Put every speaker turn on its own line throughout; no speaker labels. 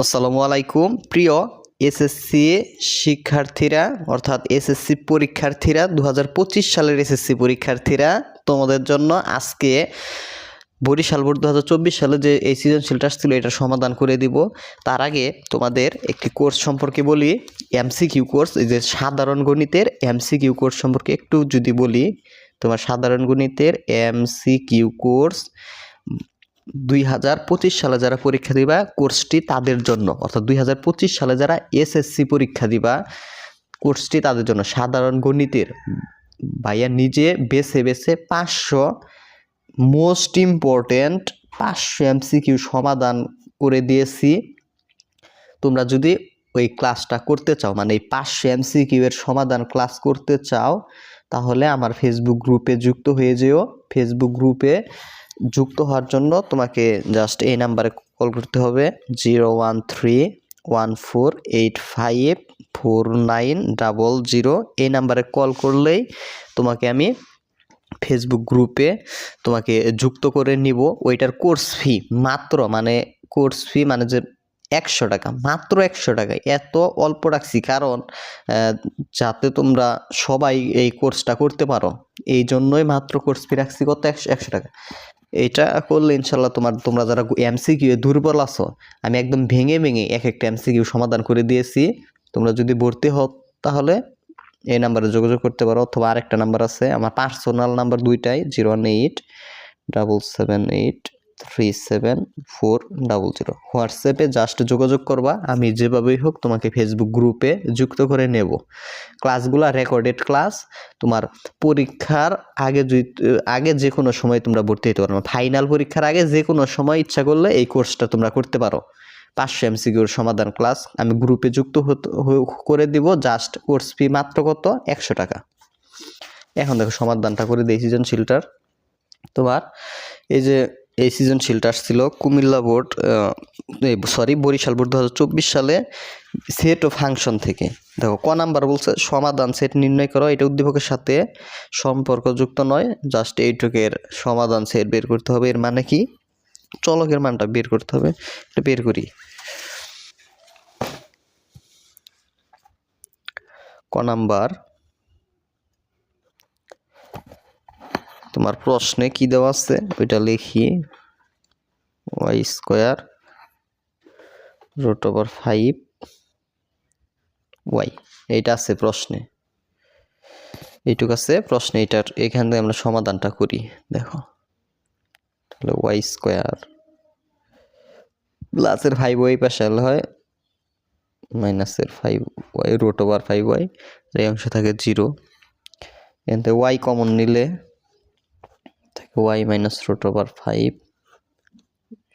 আসসালামু আলাইকুম। প্রিয় এসএসসি শিক্ষার্থীরা, অর্থাৎ এসএসসি পরীক্ষার্থীরা দু হাজার পঁচিশ সালের এসএসসি পরীক্ষার্থীরা, তোমাদের জন্য আজকে বরিশাল বোর্ড দু হাজার চব্বিশ সালে যে এই সৃজনশীলটা ছিল, এটা সমাধান করে দিব। তার আগে তোমাদের একটি কোর্স সম্পর্কে বলি এমসিকিউ কোর্স এই যে সাধারণ গণিতের এমসিকিউ কোর্স সম্পর্কে একটু যদি বলি, তোমার সাধারণ গণিতের এমসিকিউ কোর্স দুই হাজার পঁচিশ সালে যারা পরীক্ষা দিবা কোর্সটি তাদের জন্য, অর্থাৎ দুই হাজার পঁচিশ সালে যারা এসএসসি পরীক্ষা দিবা কোর্সটি তাদের জন্য। সাধারণ গণিতের ভাইয়া নিজে বেছে বেছে পাঁচশো মোস্ট ইম্পর্টেন্ট পাঁচশো এমসিকিউ সমাধান করে দিয়েছি। তোমরা যদি ওই ক্লাসটা করতে চাও মানে এই পাঁচশো এমসিকিউ এর সমাধান ক্লাস করতে চাও, তাহলে আমার ফেসবুক গ্রুপে যুক্ত হয়ে যেও। ফেসবুক গ্রুপে যুক্ত হওয়ার জন্য তোমাকে জাস্ট এই নাম্বারে কল করতে হবে zero one three one four eight five four nine double zero এই নাম্বারে কল করলেই তোমাকে আমি ফেসবুক গ্রুপে তোমাকে যুক্ত করে নিব। ওইটার কোর্স ফি মাত্র মানে কোর্স ফি মানে যে একশো টাকা, মাত্র একশো টাকা। এত অল্প রাখছি, কারণ যাতে তোমরা সবাই এই কোর্সটা করতে পারো। এই জন্যই মাত্র কোর্স ফি রাখছি কত? একশো একশো টাকা। এটা করলে ইনশাল্লাহ তোমার, তোমরা যারা এমসিকিউ দুর্বল আছো, আমি একদম ভেঙে ভেঙে এক একটা এমসিকিউ সমাধান করে দিয়েছি। তোমরা যদি ভর্তি হও, তাহলে এই নাম্বারে যোগাযোগ করতে পারো, অথবা আরেকটা নাম্বার আছে, আমার পার্সোনাল নাম্বার দুইটাই zero one eight double seven eight three seven four double zero হোয়াটসঅ্যাপে জাস্ট যোগাযোগ করবা, আমি যেভাবেই হোক তোমাকে ফেসবুক গ্রুপে যুক্ত করে নেব। ক্লাসগুলো রেকর্ডেড ক্লাস তোমার পরীক্ষার আগে আগে যে কোনো সময় তোমরা ভর্তি হতে পারো ফাইনাল পরীক্ষার আগে যে কোনো সময় ইচ্ছা করলে এই কোর্সটা তোমরা করতে পারো। পাঁচশো এমসিকিউর সমাধান ক্লাস আমি গ্রুপে যুক্ত করে দিব জাস্ট কোর্স ফি মাত্র কত? একশো টাকা। এখন দেখো সমাধানটা করে দিই সৃজনশীলটার তোমার এই যে এই সৃজনশীলটা আসছিল Comilla board sorry Barishal board দু হাজার চব্বিশ সালে সেট ও ফাংশন থেকে। দেখো, ক নাম্বার বলছে, সমাধান সেট নির্ণয় করো, এটা উদ্দীপকের সাথে সম্পর্কযুক্ত নয় জাস্ট এইটুকের সমাধান সেট বের করতে হবে, এর মানে কি? চলকের মানটা বের করতে হবে, এটা বের করি। ক নাম্বার তোমার প্রশ্নে কি দেওয়া আছে? ওইটা লিখি। Y square root over five Y. এইটা আছে প্রশ্নে। এইটুক আছে প্রশ্নে। এইটার এখান থেকে আমরা সমাধানটা করি। দেখো। তাহলে ওয়াই স্কোয়ার প্লাসের ফাইভ ওয়াই পাশে হয়। মাইনাসের five Y, root over five Y. এই অংশ থাকে জিরো। এখান থেকে ওয়াই কমন নিলে থাকে Y minus root over five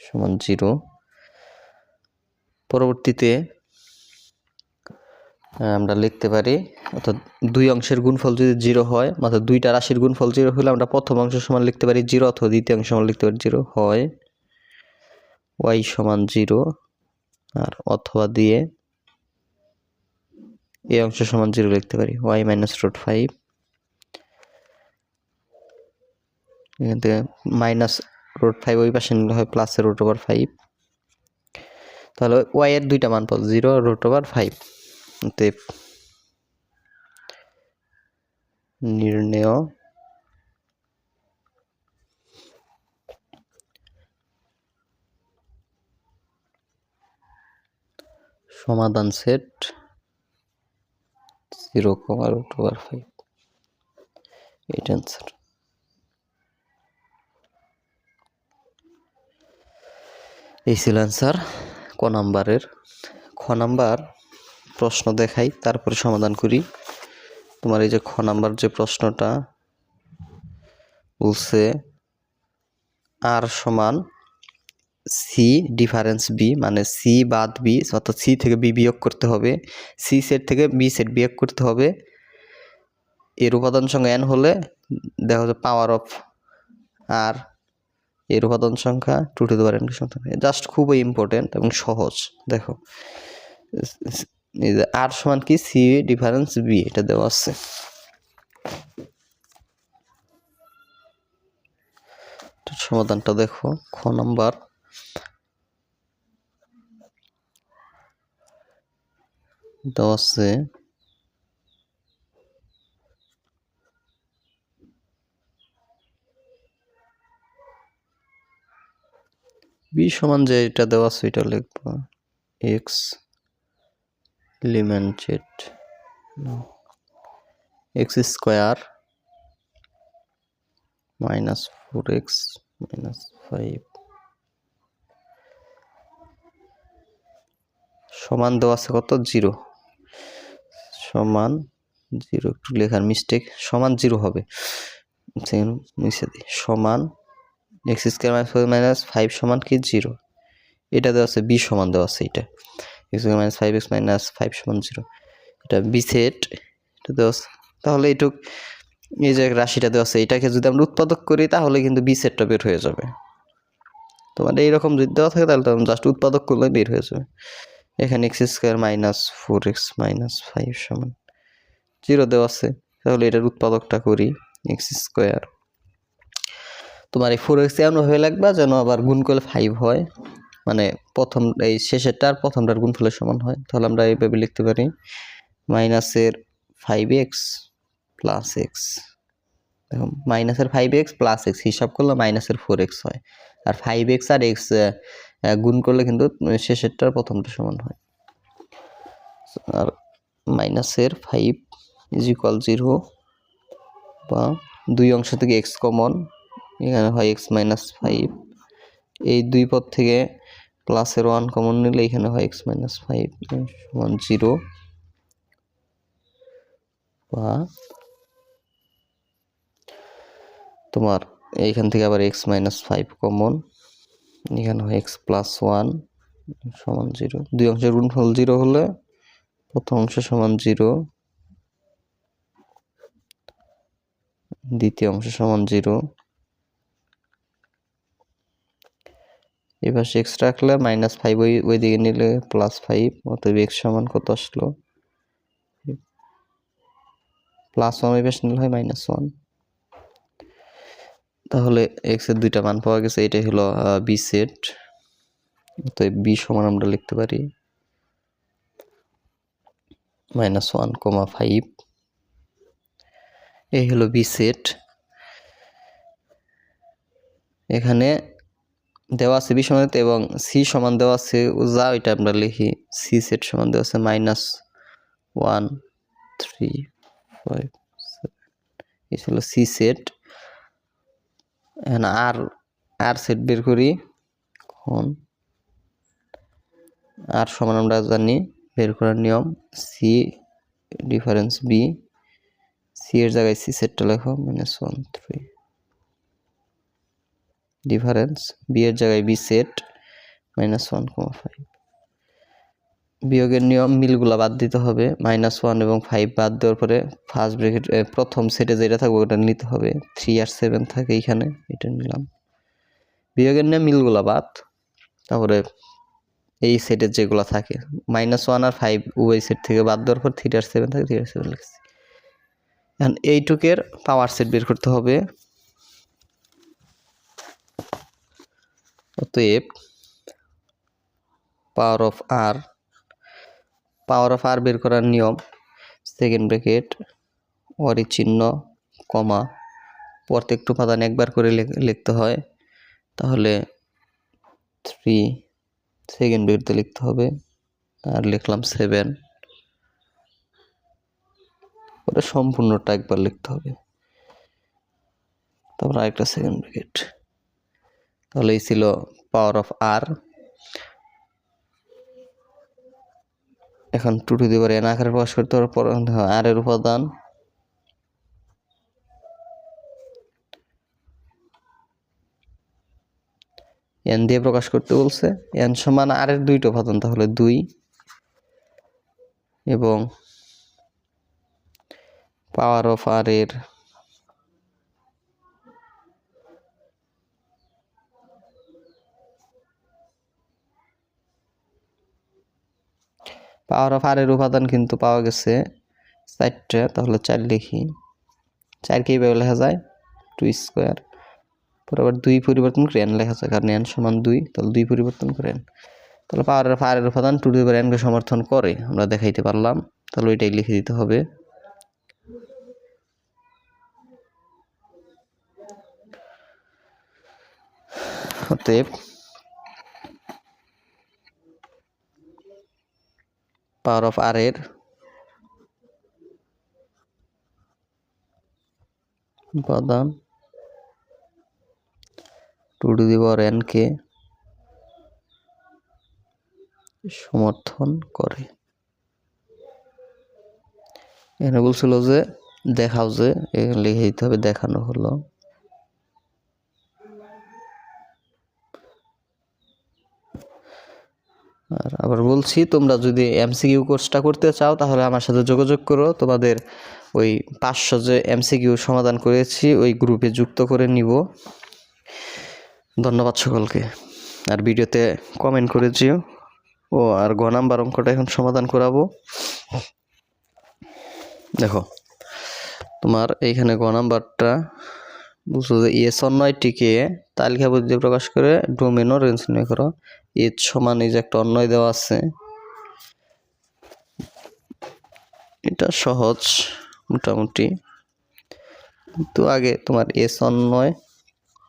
সমান জিরো। পরবর্তীতে আমরা লিখতে পারি, অর্থাৎ দুই অংশের গুণফল যদি জিরো হয়, অর্থাৎ দুইটা রাশির গুণফল জিরো হলে আমরা প্রথম অংশ সমান লিখতে পারি জিরো, অথবা দ্বিতীয় অংশ সমান লিখতে পারি জিরো হয় ওয়াই সমান জিরো। আর অথবা দিয়ে এই অংশ সমান জিরো লিখতে পারি, ওয়াই মাইনাস রুট ফাইভ। এখান থেকে মাইনাস রুট ফাইভ ওই পাশে নিলে হয় প্লাসের রুট ওভার ফাইভ তাহলে ওয়াই এর দুইটা মান পাবো জিরো রুট ওভার ফাইভ নির্ণেয়। সমাধান set zero comma root over five eight answer এই ছিল অ্যান্সার ক নাম্বারের। খ নাম্বার, প্রশ্ন দেখাই, তারপরে সমাধান করি। তোমার এই যে খ নাম্বার যে প্রশ্নটা বলছে, আর সমান সি ডিফারেন্স বি মানে সি বাদ বি অর্থাৎ সি থেকে বি বিয়োগ করতে হবে। সি সেট থেকে বি সেট বিয়োগ করতে হবে। এর উপাদান সঙ্গে এন হলে দেখা যাচ্ছে পাওয়ার অফ আর এর উপাদান সংখ্যা টু টু দেওয়ার জাস্ট খুবই ইম্পর্টেন্ট এবং সহজ। দেখো আর সমান কি? সি ডিফারেন্স বি এটা দেওয়া আছে। সমাধানটা দেখো, খ নাম্বার। দেওয়া আছে বি সমান যে এটা দেওয়া আছে এটা লিখব। X element X square minus four X minus five সমান দেওয়া আছে কত? জিরো সমান জিরো একটু লেখার মিস্টেক সমান জিরো হবে। মিশে দিই। সমান X square minus four minus five সমান কি? জিরো এটা দেওয়া আছে বি সমান দেওয়া আছে এটা X square minus five X minus five সমান জিরো এটা বি সেট এটা দেওয়া আছে। তাহলে এইটুক, এই যে রাশিটা দেওয়া আছে, এটাকে যদি আমরা উৎপাদক করি, তাহলে কিন্তু বি সেটটা বের হয়ে যাবে। তোমার এইরকম যদি দেওয়া থাকে, তাহলে তখন জাস্ট উৎপাদক করলে বের হয়ে যাবে। এখানে X square minus four X minus five সমান জিরো দেওয়া আছে। তাহলে এটার উৎপাদকটা করি এক্স স্কোয়ার তোমার এই ফোর এক্স এমন হয়ে লাগবে যেন আবার গুণ করলে ফাইভ হয়। মানে প্রথম, এই শেষেরটার প্রথমটার গুণ গুণফলের সমান হয়। তাহলে আমরা এইভাবে লিখতে পারি। মাইনাসের ফাইভ এক্স প্লাস এক্স দেখো মাইনাসের ফাইভ এক্স প্লাস এক্স হিসাব করলে মাইনাসের ফোর এক্স হয়। আর ফাইভ এক্স আর এক্স গুণ করলে কিন্তু শেষেরটার প্রথমটা সমান হয়। আর মাইনাসের ফাইভ ইজ ইকুয়াল জিরো বা দুই অংশ থেকে এক্স কমন এখানে হয় এক্স মাইনাস ফাইভ এই দুই পদ থেকে প্লাসের ওয়ান কমন নিলে এখানে হয় এক্স মাইনাস ফাইভ সমান জিরো বা তোমার এইখান থেকে আবার এক্স মাইনাস ফাইভ কমন এখানে হয় এক্স প্লাস ওয়ান সমান জিরো দুই অংশের গুণফল জিরো হলে প্রথম অংশ সমান জিরো দ্বিতীয় অংশ সমান জিরো এবার এক্স রাখলে মাইনাস ফাইভ ওই ওই দিকে নিলে প্লাস ফাইভ অতএব এক্স সমান কত আসলো? প্লাস ওয়ান ওই পাশে নিলে হয় মাইনাস ওয়ান তাহলে এক্সের দুইটা মান পাওয়া গেছে, এটাই হলো বি সেট তো বি সমান আমরা লিখতে পারি মাইনাস ওয়ান কমা ফাইভ এই হলো বি সেট এখানে দেওয়া আছে বি সমান এবং সি সমান দেওয়া আছে যা ওইটা আমরা লিখি, সি সেট সমান দেওয়া আছে মাইনাস ওয়ান থ্রি ফাইভ এই হলো সি সেট। আর আর সেট বের করি এখন আর সমান আমরা জানি, বের করার নিয়ম সি ডিফারেন্স বি সি এর জায়গায় সি সেটটা লেখো minus one three difference B এর জায়গায় B set minus one comma five বিয়োগের নিয়ম মিলগুলা বাদ দিতে হবে। মাইনাস ওয়ান এবং ফাইভ বাদ দেওয়ার পরে ফার্স্ট ব্রেকেট প্রথম সেটে যেটা থাকবে ওটা নিতে হবে। থ্রি আর সেভেন থাকে এইখানে এটা নিলাম। বিয়োগের নিয়ম মিলগুলা বাদ, তারপরে এই সেটের যেগুলো থাকে। মাইনাস ওয়ান আর ফাইভ উভয় সেট থেকে বাদ দেওয়ার পর থ্রি আর সেভেন থাকে থ্রি আর সেভেন লিখছি। এখন এইটুকের পাওয়ার সেট বের করতে হবে। অতএব power of R power of আর বের করার নিয়ম সেকেন্ড ব্র্যাকেট অরি চিহ্ন, কমা প্রত্যেকটা উপাদান একবার করে লিখতে হয়, তাহলে থ্রি সেকেন্ড ব্র্যাকেটতে লিখতে হবে, আর লিখলাম সেভেন ওটা সম্পূর্ণটা একবার লিখতে হবে, তারপর আরেকটা সেকেন্ড ব্র্যাকেট তাহলে এই ছিল পাওয়ার অফ আর এখন টু টু এন আকারে প্রকাশ করতে পর আর এর উপাদান। এন দিয়ে প্রকাশ করতে বলছে এন সমান আর এর দুইটা উপাদান, তাহলে দুই। এবং পাওয়ার অফ আর এর পাওয়ার অফ আর এর উপাদান কিন্তু পাওয়া গেছে চারটা, তাহলে চার লিখি। চারকে এইভাবে লেখা যায়? টু স্কোয়ার পরে আবার দুই পরিবর্তন করে এন লেখা যায়, কারণ এন সমান দুই, তাহলে দুই পরিবর্তন করে এন তাহলে পাওয়ারের পাওয়ারের উপাদান টু টু এনকে সমর্থন করে, আমরা দেখাইতে পারলাম। তাহলে ওইটাই লিখে দিতে হবে। অতএব পাওয়ার অফ আর এর। উপাদান two to the power N কে। সমর্থন করে। এখানে বলছিল যে, দেখাও যে, এখানে লিখে দিতে হবে, দেখানো হলো। আর আবার বলছি, তোমরা যদি এমসিকিউ কোর্সটা করতে চাও, তাহলে আমার সাথে যোগাযোগ করো। তোমাদের ওই পাঁচশো যে এমসিকিউ সমাধান করেছি, ওই গ্রুপে যুক্ত করে নিব। ধন্যবাদ সকলকে। আর ভিডিওতে কমেন্ট করে যেও। ও, আর গ নাম্বার অঙ্কটা এখন সমাধান করাবো। দেখো, তোমার এইখানে গ নাম্বারটা বুঝছ যে এস অন্যয়টিকে তালিকা পদ্ধতি প্রকাশ করে ডোমেন রেঞ্জ নির্ণয় করো। এর সমান এই যে একটা অন্যয় দেওয়া আছে। এটা সহজ, মোটামুটি। কিন্তু আগে তোমার এস অন্যয়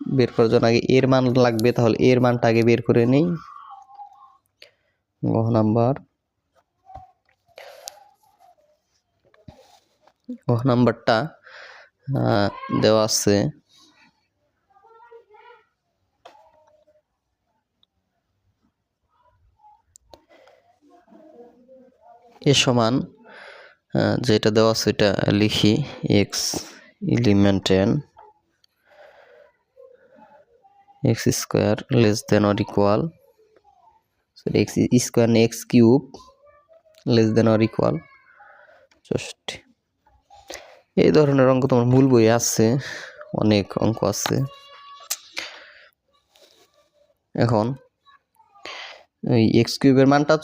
বের করার জন্য আগে এর মান লাগবে, তাহলে এর মানটা আগে বের করে নেই। গ নাম্বার। গ নাম্বারটা দেওয়া আছে। এ সমান যেটা দেওয়া আছে এটা লিখি X element N X square less than or equal X square X cube less than or equal চৌষট্টি। এই ধরনের অঙ্ক তোমার মূল বই আছে, অনেক অঙ্ক আছে। এখন এক্স কিউবের মানটা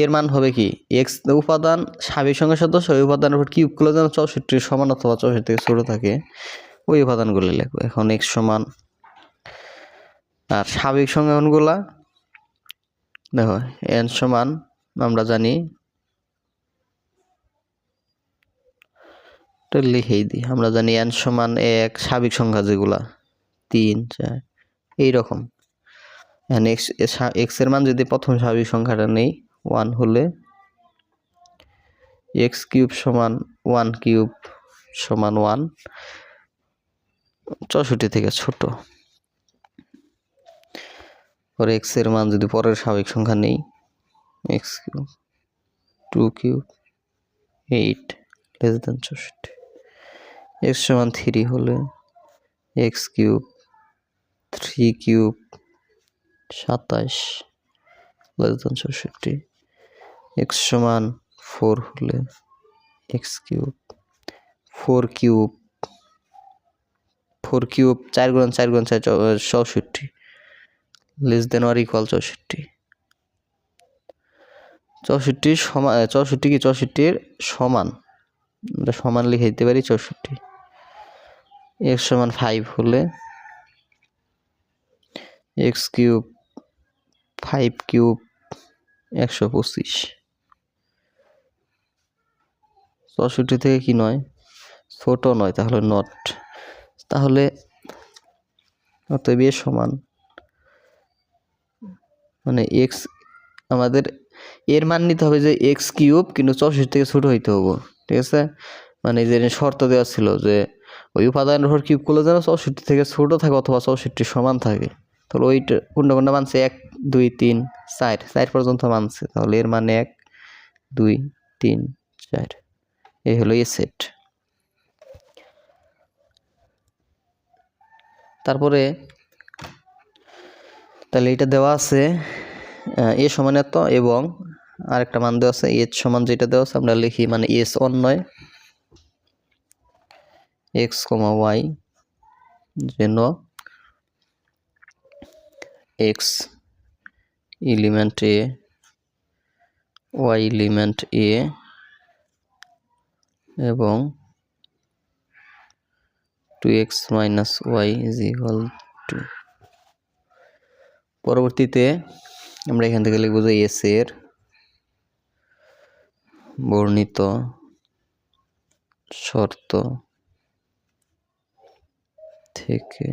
এর মান হবে কি? এক্স উপাদান স্বাভাবিক সংখ্যার সদস্য, ওই উপাদানের উপর কিউবগুলো যেন চৌষট্টির সমান অথবা চৌষট্টি ছোট থাকে, ওই উপাদানগুলো লিখব। এখন এক্স সমান, আর স্বাভাবিক সংখ্যাগুলা দেখো এন সমান, আমরা জানি লিখেই দিই, আমরা জানি এন সমান এক, স্বাভাবিক সংখ্যা যেগুলা, তিন, চার, এইরকম। এখন এক্স এক্সের মান যদি প্রথম স্বাভাবিক সংখ্যাটা নেই ওয়ান হলে এক্স কিউব সমান ওয়ান কিউব সমান ওয়ান চৌষট্টি থেকে ছোট। পরে এক্সের মান যদি পরের স্বাভাবিক সংখ্যা নেই X cube two cube eight less than চৌষট্টি। এক্স সমান থ্রি হলে এক্স কিউব থ্রি কিউব সাতাশ লেস দেন চৌষট্টি এক্স সমান ফোর হলে X cube four cube four cube চার গুণ চার গুণ চার চৌষট্টি লেস দেন অর ইকুয়াল চৌষট্টি। চৌষট্টি সমান চৌষট্টি কি চৌষট্টির সমান? আমরা সমান লিখে দিতে পারি চৌষট্টি। এক্স সমান ফাইভ হলে এক্স কিউব ফাইভ কিউব একশো পঁচিশ। চৌষট্টি থেকে কি নয়? ছোট নয়, তাহলে নট তাহলে অতএব এর সমান। মানে এক্স আমাদের এর মান নিতে হবে যে এক্স কিউব কিন্তু চৌষট্টি থেকে ছোট হইতে হবে, ঠিক আছে? মানে যে শর্ত দেওয়া ছিল যে ওই উপাদানের উপর কিউবগুলো যেন চৌষট্টি থেকে ছোট থাকে অথবা চৌষট্টির সমান থাকে। তাহলে ওইটা কোনটা কোনটা মানছে এক, দুই, তিন, চার। চার পর্যন্ত মানছে, তাহলে এর মানে এক, দুই, তিন, চার। এই হলো এ সেট তারপরে তাহলে এটা দেওয়া আছে এ সমান এত এবং আরেকটা মান দেওয়া আছে এর সমান যেটা দেওয়া আছে, আমরা লিখি মানে এস অন্যয় এক্স কমা ওয়াই যেন X element A Y element A এবং two X minus Y is equal to পরবর্তীতে আমরা এখান থেকে লিখব যে এস এর বর্ণিত শর্ত থেকে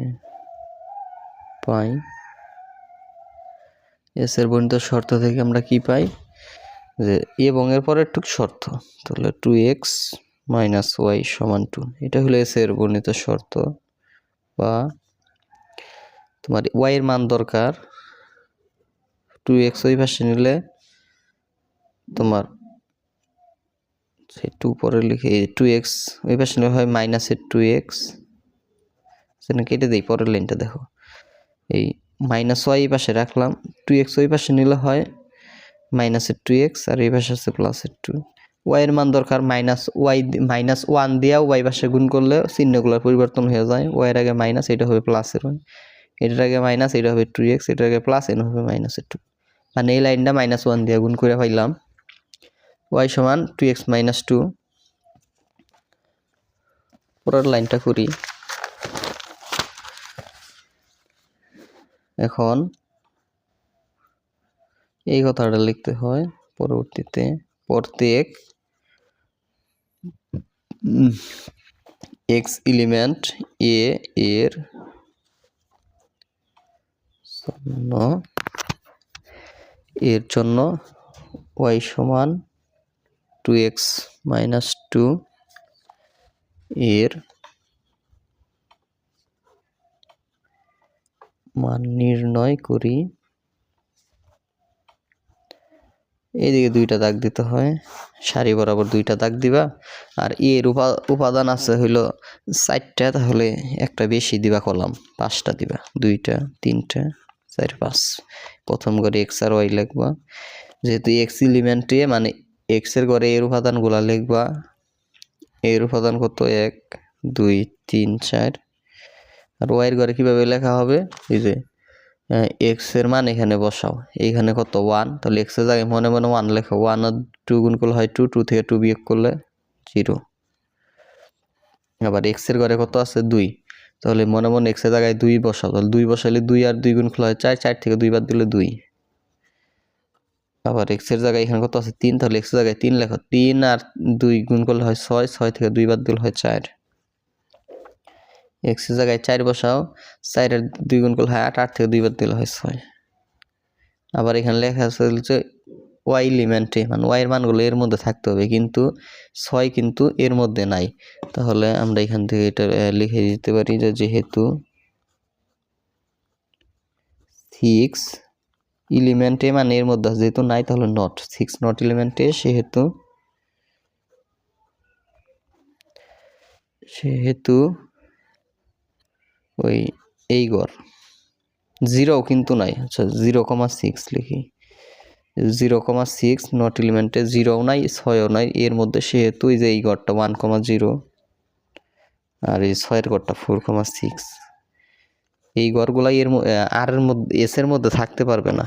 পাই এস এর বর্ণিত শর্ত থেকে আমরা কি পাই? যে এবং এর পরে একটু শর্ত। তাহলে টু এক্স মাইনাস ওয়াই সমান টু এটা হলো এস এর বর্ণিত শর্ত। বা তোমার ওয়াই এর মান দরকার। টু এক্স ওই পাশে নিলে তোমার সে টু পরে লিখে টু এক্স ওই পাশে নিলে হয় মাইনাসের টু এক্স সেখানে কেটে দিই, পরের লাইনটা দেখো। এই মাইনাস ওয়াই পাশে রাখলাম। টু এক্স ওই পাশে নিলে হয় মাইনাসের টু এক্স আর এই পাশে আছে প্লাসের টু ওয়াইয়ের মান দরকার মাইনাস ওয়াই মাইনাস ওয়ান দিয়েও ওয়াই পাশে গুণ করলে চিহ্নগুলোর পরিবর্তন হয়ে যায়। ওয়াইয়ের আগে মাইনাস, এটা হবে প্লাসের ওয়াই এটার আগে মাইনাস, এটা হবে টু এক্স এটার আগে প্লাস এন হবে মাইনাসের টু মানে এই লাইনটা মাইনাস ওয়ান দিয়ে গুণ করে পাইলাম। ওয়াই সমান টু এক্স মাইনাস টু পরের লাইনটা করি। এখন এই কথাটা লিখতে হয় পরবর্তীতে। প্রত্যেক এক্স এলিমেন্ট এ এর জন্য এর জন্য ওয়াই সমান টু এক্স মাইনাস টু এর মান নির্ণয় করি। এইদিকে দুইটা দাগ দিতে হয়। সারি বরাবর দুইটা দাগ দিবা। আর এর উপা, উপাদান আছে হইল চারটা, তাহলে একটা বেশি দিবা কলাম, পাঁচটা দিবা। দুইটা, তিনটা, চার, পাঁচ। প্রথম করে এক্স আর ওয়াই লিখবা। যেহেতু এক্স এলিমেন্টে মানে এক্সের ঘরে এর উপাদানগুলা লিখবা। এর উপাদান কত? এক, দুই, তিন, চার। আর ওয়াইয়ের ঘরে কীভাবে লেখা হবে? এই যে এক্সের মান এখানে বসাও। এইখানে কত? ওয়ান তাহলে এক্সের জায়গায় মনে মনে ওয়ান লেখো। ওয়ান আর টু গুণ করলে হয় টু টু থেকে টু বিয়োগ করলে জিরো আবার এক্সের ঘরে কত আছে? দুই। তাহলে মনে মনে এক্সের জায়গায় দুই বসাও। তাহলে দুই বসাইলে দুই আর দুই গুণ খোলা হয় চার। চার থেকে দুই বাদ দিলে দুই। আবার এক্সের জায়গায় এখানে কত আছে? তিন। তাহলে এক্সের জায়গায় তিন লেখো। তিন আর দুই গুণ করলে হয় ছয়। ছয় থেকে দুই বাদ দিলে হয় চার। এক্সের জায়গায় চার বসাও, চারের দুই গুণ করলে হয় আট আট থেকে দুই বাদ দিলে হয় ছয়। আবার এখানে লেখা আছে ওয়াই এলিমেন্টে মানে ওয়াইয়ের মানগুলো এর মধ্যে থাকতে হবে, কিন্তু ছয় কিন্তু এর মধ্যে নাই। তাহলে আমরা এখান থেকে এটা লিখে দিতে পারি যে যেহেতু সিক্স এলিমেন্টে মানে এর মধ্যে যেহেতু নাই তাহলে নট সিক্স নট এলিমেন্টে সেহেতু সেহেতু ওই এই গড় জিরো কিন্তু নাই। আচ্ছা জিরো কমা সিক্স লিখি। জিরো কমা সিক্স নট এলিমেন্টে জিরোও নাই, ছয়ও নাই। এর মধ্যে সেহেতু যে এই গড়টা ওয়ান কমা জিরো আর এই ছয়ের গড়টা ফোর কমা সিক্স এই গড়গুলাই এর আর এর মধ্যে এস এর মধ্যে থাকতে পারবে না।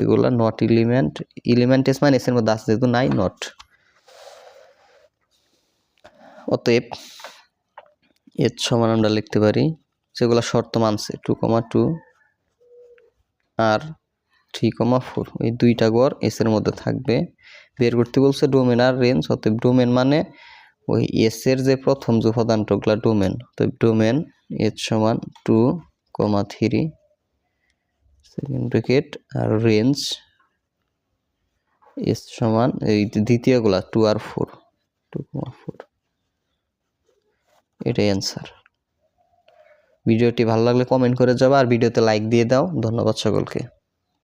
এগুলা নট এলিমেন্ট এলিমেন্ট এস মানে এস এর মধ্যে আছে যেহেতু নাই নট অতএব, এর সমান আমরা লিখতে পারি যেগুলো শর্ত মানছে টু কমা টু আর থ্রি কমা ফোর এই দুইটা গড় এস এর মধ্যে থাকবে। বের করতে বলছে ডোমেন আর রেঞ্জ অতএব ডোমেন মানে ওই এস এর যে প্রথম যে উপাদানটা ওগুলা ডোমেন অতএব ডোমেন এর সমান two comma three second bracket আর রেঞ্জ এস সমান এই দ্বিতীয়গুলা টু আর ফোর টু কমা ফোর এটাই অ্যান্সার ভিডিওটি ভালো লাগলে কমেন্ট করে যাব আর ভিডিওতে লাইক দিয়ে দাও। ধন্যবাদ সকলকে।